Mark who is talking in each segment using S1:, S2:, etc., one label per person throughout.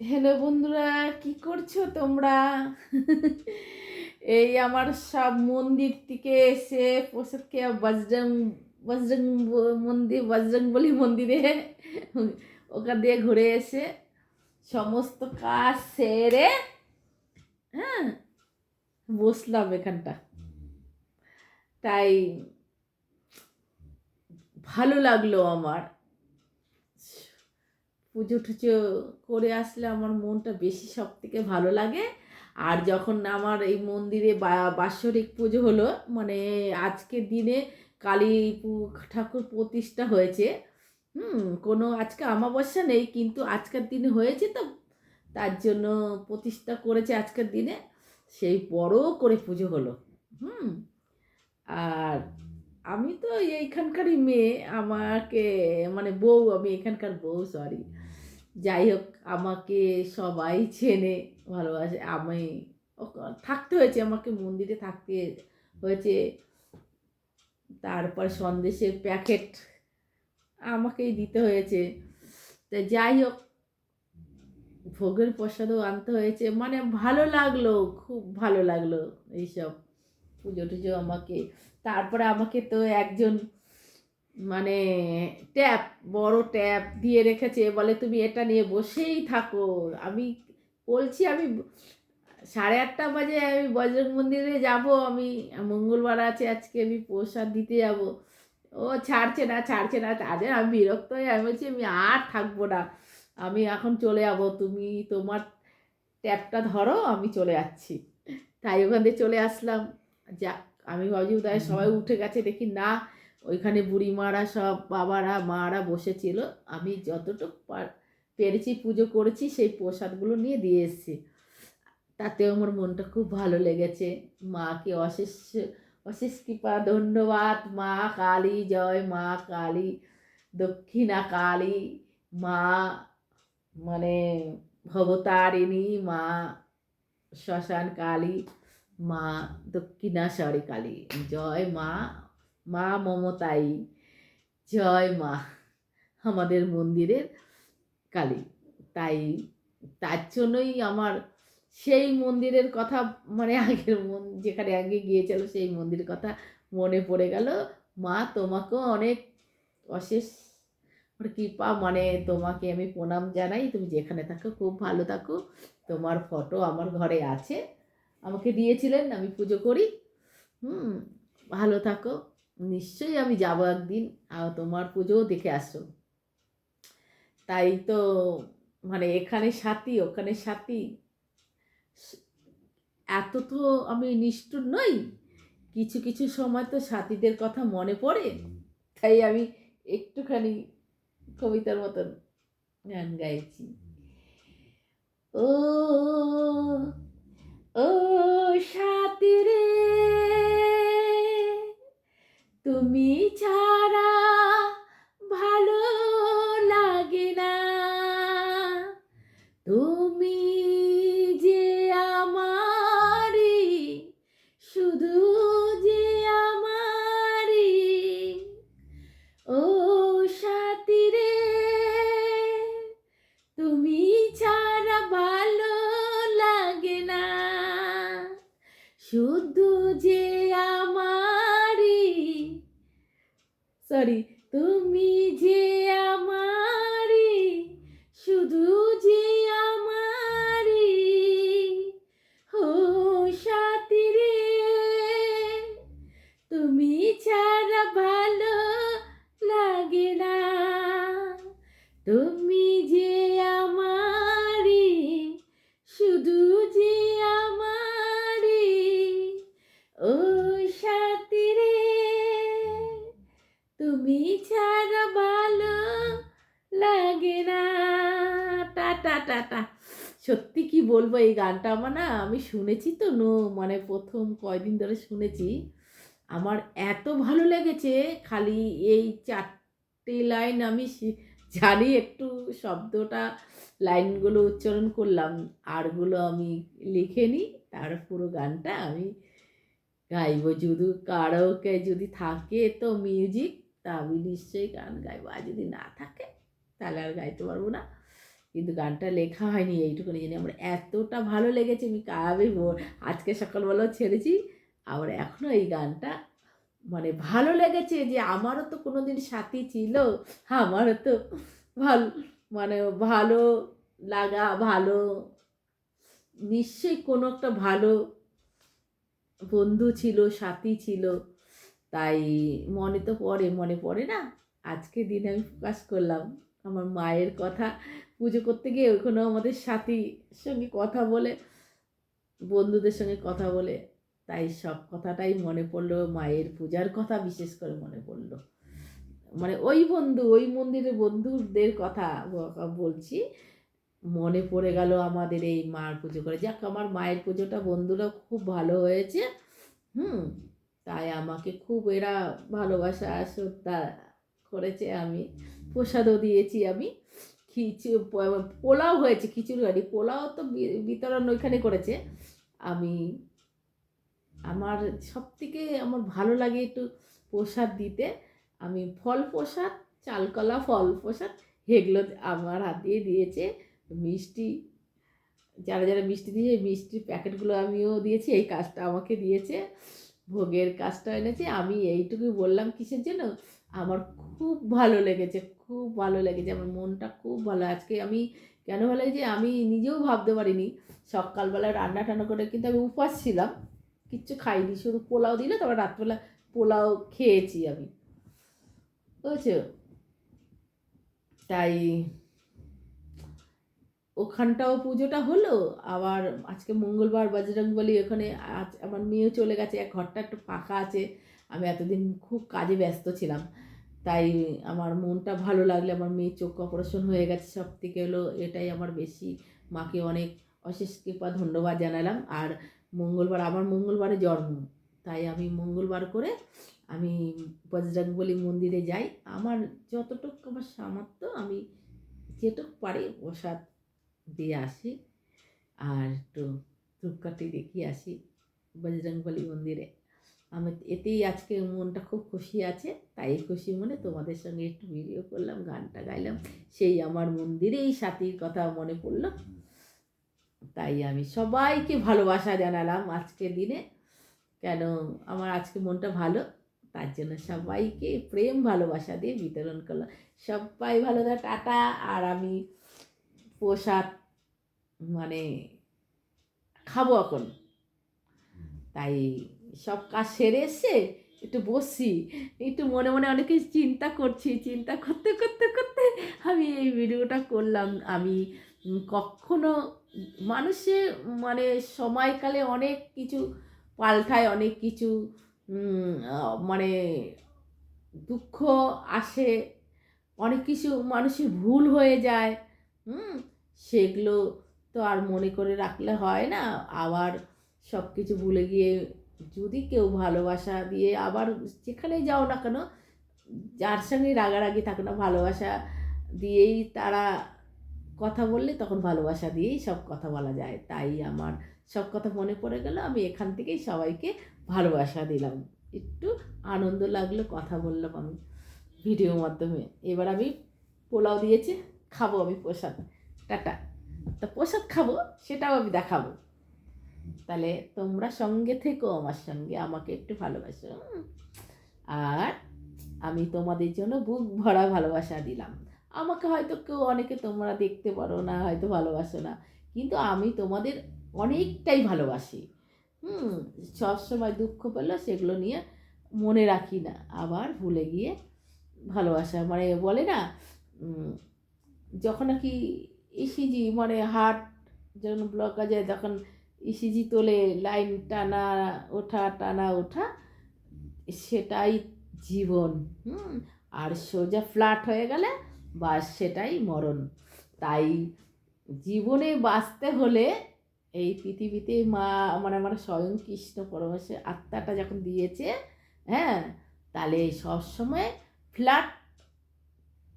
S1: Hello বন্ধুরা, কি করছ তোমরা? এই আমার সব মন্দির থেকে এসে প্রসাদ খেয়ে বজরং বজরং মন্দির, বজরং বলি মন্দিরে ওখান দিয়ে ঘুরে এসে সমস্ত কাজ সেরে হ্যাঁ বসলাম এখানটা। তাই ভালো লাগল আমার। পুজো টুজো করে আসলে আমার মনটা বেশি সব থেকে ভালো লাগে। আর যখন আমার এই মন্দিরে বাৎসরিক পুজো হলো মানে আজকের দিনে কালী ঠাকুর প্রতিষ্ঠা হয়েছে। হুম, কোনো আজকে অমাবস্যা নেই, কিন্তু আজকের দিনে হয়েছে তো। তার জন্য প্রতিষ্ঠা করেছে আজকের দিনে। সেই বড় করে পুজো হলো। হুম, আর আমি তো এইখানকারই মেয়ে। আমাকে মানে বউ, আমি এখানকার বউ সরি যাই হোক আমাকে সবাই চেনে, ভালোবাসে। আমি থাকতে হয়েছে, আমাকে মন্দিরে থাকতে হয়েছে। তারপর সন্দেশের প্যাকেট আমাকেই দিতে হয়েছে। তা যাই হোক ভোগের প্রসাদও আনতে হয়েছে। মানে ভালো লাগল, খুব ভালো লাগল এইসব পুজো টুজো আমাকে। তারপরে আমাকে তো একজন মানে ট্যাপ, বড় ট্যাপ দিয়ে রেখেছে, বলে তুমি এটা নিয়ে বসেই থাকো। আমি বলছি, আমি সাড়ে আটটা বাজে আমি বজরং মন্দিরে যাব, আমি মঙ্গলবার আছে, আজকে আমি প্রসাদ দিতে যাব। ও ছাড়ছে না ছাড়ছে না, তাদের আমি বিরক্ত হয়ে আমি বলছি, আমি আর থাকব না। আমি এখন চলে যাব, তুমি তোমার ট্যাপটা ধরো, আমি চলে যাচ্ছি। তাই ওখান থেকে চলে আসলাম। যা আমি ভাবছি তাই সবাই উঠে গেছে, দেখি না ওইখানে বুড়িমারা সব বাবারা, মারা বসেছিল। আমি যতটুকু পার- পেরেছি পুজো করেছি, সেই প্রসাদগুলো নিয়ে দিয়ে এসেছি। তাতেও আমার মনটা খুব ভালো লেগেছে। মাকে অশেষ অশেষ কৃপা, ধন্যবাদ। মা কালী, জয় মা কালী, দক্ষিণা কালী, মা মানে ভবতারিণী, মা শ্মশান কালী, মা দক্ষিণাশ্বরী কালী। জয় মা মা মমতাই জয় মা। আমাদের মন্দিরের কালী। তাই, তার জন্যই আমার সেই মন্দিরের কথা মানে আগের মন, যেখানে আগে গিয়েছিল সেই মন্দিরের কথা মনে পড়ে গেল। মা, তোমাকেও অনেক অশেষ ওর কৃপা মানে তোমাকে আমি প্রণাম জানাই। তুমি যেখানে থাকো, খুব ভালো থাকো। তোমার ফটো আমার ঘরে আছে। আমাকে দিয়েছিলেন, আমি পুজো করি। হুম, ভালো থাকো। নিশ্চয়ই আমি যাব একদিন, আর তোমার পুজোও দেখে আসো। তাই তো মানে এখানে সাথী, ওখানে সাথী। এত তো আমি নিষ্ঠুর নই, কিছু কিছু সময় তো সাথীদের কথা মনে পড়ে। তাই আমি একটুখানি কবিতার মতন গান গাইছি। ও ও সাথী রে! তুমি ছাড়া ভালো লাগে না। তুমি যে আমারি শুধু যে আমারি ও সাথী রে তুমি ছাড়া ভালো লাগে না। শুধু যে আমারি সরি তুমি যে আমারি শুধু এই গানটা আমার না আমি শুনেছি তো নো মানে প্রথম কয়দিন ধরে শুনেছি। আমার এত ভালো লেগেছে খালি এই চারটে লাইন আমি জানি একটু শব্দটা লাইনগুলো উচ্চারণ করলাম আরগুলো আমি লিখে নিই তার পুরো গানটা আমি গাইবো। যদি কারোকে যদি থাকে তো মিউজিক তা আমি নিশ্চয়ই গান গাইবো আর যদি না থাকে তাহলে আর গাইতে পারব না। কিন্তু গানটা লেখা হয়নি এইটুকুনি জানি আমার এতটা ভালো লেগেছে, আমি আমি ব- আজকে সকালবেলাও ছেড়েছি। আবার এখনও এই গানটা মানে ভালো লেগেছে যে আমারও তো কোনো দিন সাথী ছিল, আমারও তো ভালো মানে ভালো লাগা, ভালো, নিশ্চয়ই কোনো একটা ভালো বন্ধু ছিল, সাথী ছিল, তাই মনে তো পড়ে, মনে পড়ে না? আজকে দিনে আমি প্রকাশ করলাম, আমার মায়ের কথা পুজো করতে গিয়ে ওখানেও আমাদের সাথীর সঙ্গে কথা বলে, বন্ধুদের সঙ্গে কথা বলে। তাই সব কথাটাই মনে পড়ল, মায়ের পূজার কথা বিশেষ করে মনে পড়ল। মানে ওই বন্ধু, ওই মন্দিরের বন্ধুদের কথা বলছি, মনে পড়ে গেল আমাদের এই মার পুজো করে। যাক, আমার মায়ের পুজোটা বন্ধুরা খুব ভালো হয়েছে। হুম, তাই আমাকে খুব এরা ভালোবাসা শ্রদ্ধা করেছে আমি, প্রসাদও দিয়েছি আমি। খিচু পোলাও হয়েছে, খিচুড়ি হয়নি। পোলাও তো বিতরণ ওইখানে করেছে। আমি, আমার সব থেকে আমার ভালো লাগে একটু প্রসাদ দিতে। আমি ফল প্রসাদ, চালকলা ফল প্রসাদ, এগুলো আমার হাত দিয়ে দিয়েছে। মিষ্টি, যারা যারা মিষ্টি দিয়ে, মিষ্টির প্যাকেটগুলো আমিও দিয়েছি, এই কাজটা আমাকে দিয়েছে। ভোগের কাজটা এনেছে। আমি এইটুকুই বললাম, কিসের জন্য? আমার খুব ভালো লেগেছে, খুব ভালো লেগেছে, আমার মনটা খুব ভালো। আজকে আমি কেন ভালো যে আমি নিজেও ভাবতে পারিনি, সকালবেলা রান্না টান্না করে কিন্তু আমি উপাস ছিলাম, কিচ্ছু খাইনি, শুধু পোলাও দিলে, তারপর রাত্রবেলা পোলাও খেয়েছি আমি, বুঝছ? তাই ওখানটাও পুজোটা হলো, আবার আজকে মঙ্গলবার বজরং বলি ওখানে আজ আমার মেয়েও চলে গেছে, এক ঘরটা একটু ফাঁকা আছে, আমি এতদিন খুব কাজে ব্যস্ত ছিলাম, তাই আমার মনটা ভালো লাগলে আমার মেয়ের চোখ অপারেশন হয়ে গেছে, সব থেকে হলো এটাই আমার বেশি মাকে অনেক অশেষ কৃপা, ধন্যবাদ জানালাম, আর মঙ্গলবার আমার মঙ্গলবারে জন্ম, তাই আমি মঙ্গলবার করে আমি বজরংবলী মন্দিরে যাই, আমার যতটুকু আমার সামর্থ্য আমি যেটুকু পারি প্রসাদ দিয়ে আসি। আর একটু ধূপকাঠি দেখিয়ে আসি বজরংবলী মন্দিরে। আমি এতেই আজকে মনটা খুব খুশি আছে, তাই খুশি মনে তোমাদের সঙ্গে একটু ভিডিও করলাম, গানটা গাইলাম। সেই আমার মন্দিরেই সাথীর কথা মনে পড়ল। তাই আমি সবাইকে ভালোবাসা জানালাম আজকের দিনে। কেন আমার আজকে মনটা ভালো, তার জন্য সবাইকে প্রেম ভালোবাসা দিয়ে বিতরণ করলাম। সবাই ভালো টাটা। আর আমি প্রসাদ মানে খাব এখন। তাই সব কাজ সেরে এসে একটু বসছি একটু মনে মনে অনেক কিছু চিন্তা করছি। চিন্তা করতে করতে করতে আমি এই ভিডিওটা করলাম। আমি কখনো মানুষের মানে সময়কালে অনেক কিছু পাল্টায়, অনেক কিছু মানে দুঃখ আসে, অনেক কিছু মানুষের ভুল হয়ে যায়। হুম, সেগুলো তো আর মনে করে রাখলে হয় না। আবার সব কিছু ভুলে গিয়ে যদি কেউ ভালোবাসা দিয়ে আবার যেখানেই যাও না কেন, যার সঙ্গে রাগারাগি থাকো না, ভালোবাসা দিয়েই তারা কথা বললে তখন ভালোবাসা দিয়েই সব কথা বলা যায়। তাই আমার সব কথা মনে পড়ে গেল, আমি এখান থেকেই সবাইকে ভালোবাসা দিলাম। একটু আনন্দ লাগল কথা বললাম আমি ভিডিওর মাধ্যমে। এবার আমি পোলাও দিয়েছে। খাব আমি প্রসাদ। টাটা। তা প্রসাদ খাব, সেটাও আমি দেখাবো। তাহলে তোমরা সঙ্গে থেকো আমার সঙ্গে, আমাকে একটু ভালোবাসো? আর আমি তোমাদের জন্য বুক ভরা ভালোবাসা দিলাম। আমাকে হয়তো কেউ, অনেকে তোমরা দেখতে পারো না, হয়তো ভালোবাসো না। কিন্তু আমি তোমাদের অনেকটাই ভালোবাসি। হুম সবসময় দুঃখ পেল সেগুলো নিয়ে মনে রাখি না। আবার ভুলে গিয়ে ভালোবাসা মানে বলে না যখন নাকি ইসিজি মানে হার্ট যখন ব্লক হয়ে যায়, তখন ইসিজি তোলে লাইন টানা, ওঠা টানা, ওঠা, সেটাই জীবন, হুম? আর সোজা ফ্ল্যাট হয়ে গেলে বাস, সেটাই মরণ। তাই জীবনে বাঁচতে হলে এই পৃথিবীতে মা মানে আমার স্বয়ং কৃষ্ণ পরমেশ্বর আত্মাটা যখন দিয়েছে হ্যাঁ? তাহলে সবসময় ফ্ল্যাট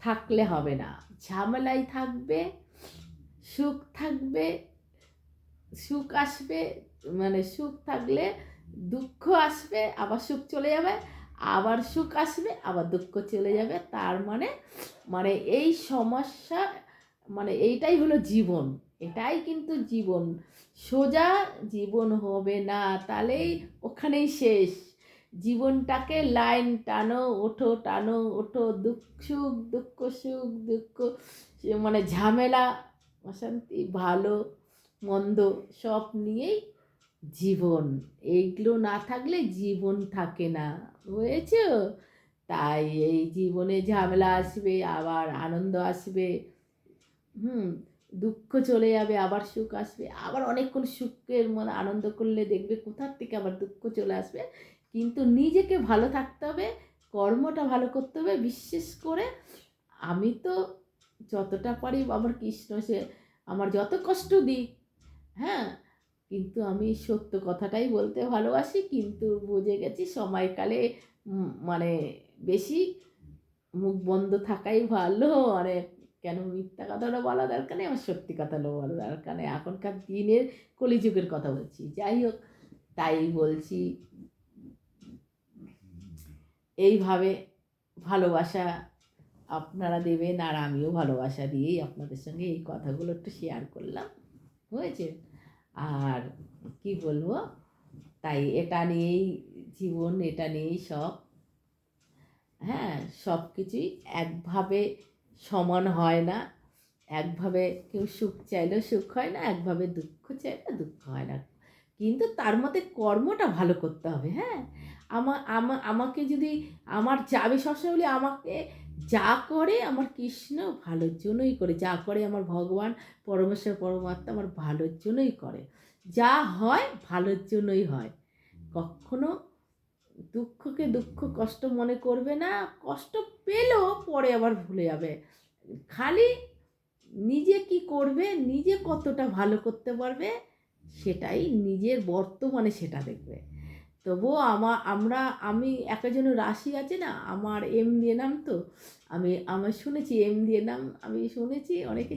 S1: থাকলে হবে না। ঝামেলাই থাকবে, সুখ থাকবে, সুখ আসবে মানে সুখ থাকলে দুঃখ আসবে, আবার সুখ চলে যাবে, আবার সুখ আসবে, আবার দুঃখ চলে যাবে। তার মানে মানে এই সমস্যা মানে এইটাই হলো জীবন। এটাই কিন্তু জীবন। সোজা জীবন হবে না, তাহলেই ওখানেই শেষ। জীবনটাকে লাইন টানো, ওঠো টানো, ওঠো, দুঃখ সুখ দুঃখ সুখ, দুঃখ মানে ঝামেলা, অশান্তি, ভালো, মন্দ, সব নিয়েই জীবন। এইগুলো না থাকলে জীবন থাকে না, বুঝেছ? তাই এই জীবনে ঝামেলা আসবে, আবার আনন্দ আসবে, হুম, দুঃখ চলে যাবে, আবার সুখ আসবে, আবার অনেকক্ষণ সুখের মানে আনন্দ করলে দেখবে কোথার থেকে আবার দুঃখ চলে আসবে? কিন্তু নিজেকে ভালো থাকতে হবে, কর্মটা ভালো করতে হবে, বিশেষ করে আমি তো যতটা পারি আমার কৃষ্ণ, সে আমার যত কষ্ট দিক হ্যাঁ? কিন্তু আমি সত্য কথাটাই বলতে ভালোবাসি, কিন্তু বুঝে গেছি সময়কালে মানে বেশি মুখ বন্ধ থাকাই ভালো মানে কেন মিথ্যা কথাটা বলা দরকার নেই, আমার সত্যি কথাটা বলা দরকার নেই। এখনকার দিনের কলিযুগের কথা বলছি। যাই হোক, তাই বলছি। এইভাবে ভালোবাসা আপনারা দেবেন আর আমিও ভালোবাসা দিয়েই আপনাদের সঙ্গে এই কথাগুলো একটু শেয়ার করলাম, হয়েছে? আর কি বলব? তাই এটা নিয়েই জীবন, এটা নিয়েই সব। হ্যাঁ সব কিছুই একভাবে সমান হয় না। একভাবে কেউ সুখ চাইলেও সুখ হয় না, একভাবে দুঃখ চাইলেও দুঃখ হয় না। কিন্তু তার মধ্যে কর্মটা ভালো করতে হবে হ্যাঁ? আমা আমা, আমাকে যদি, আমার যাবে সবসময় বলি, আমাকে যা করে আমার কৃষ্ণ ভালোর জন্যই করে, যা করে আমার ভগবান, পরমেশ্বর, পরমাত্মা আমার ভালোর জন্যই করে। যা হয় ভালোর জন্যই হয়। কখনো দুঃখকে দুঃখ, কষ্ট মনে করবে না, কষ্ট পেলেও পরে আবার ভুলে যাবে। খালি নিজে কি করবে, নিজে কতটা ভালো করতে পারবে সেটাই নিজের বর্তমানে সেটা দেখবে। তবুও আমা, আমরা, আমি একজনের রাশি আছে না, আমার এম দিয়ে নাম তো, আমি আমার শুনেছি এম দিয়ে নাম, আমি শুনেছি অনেকে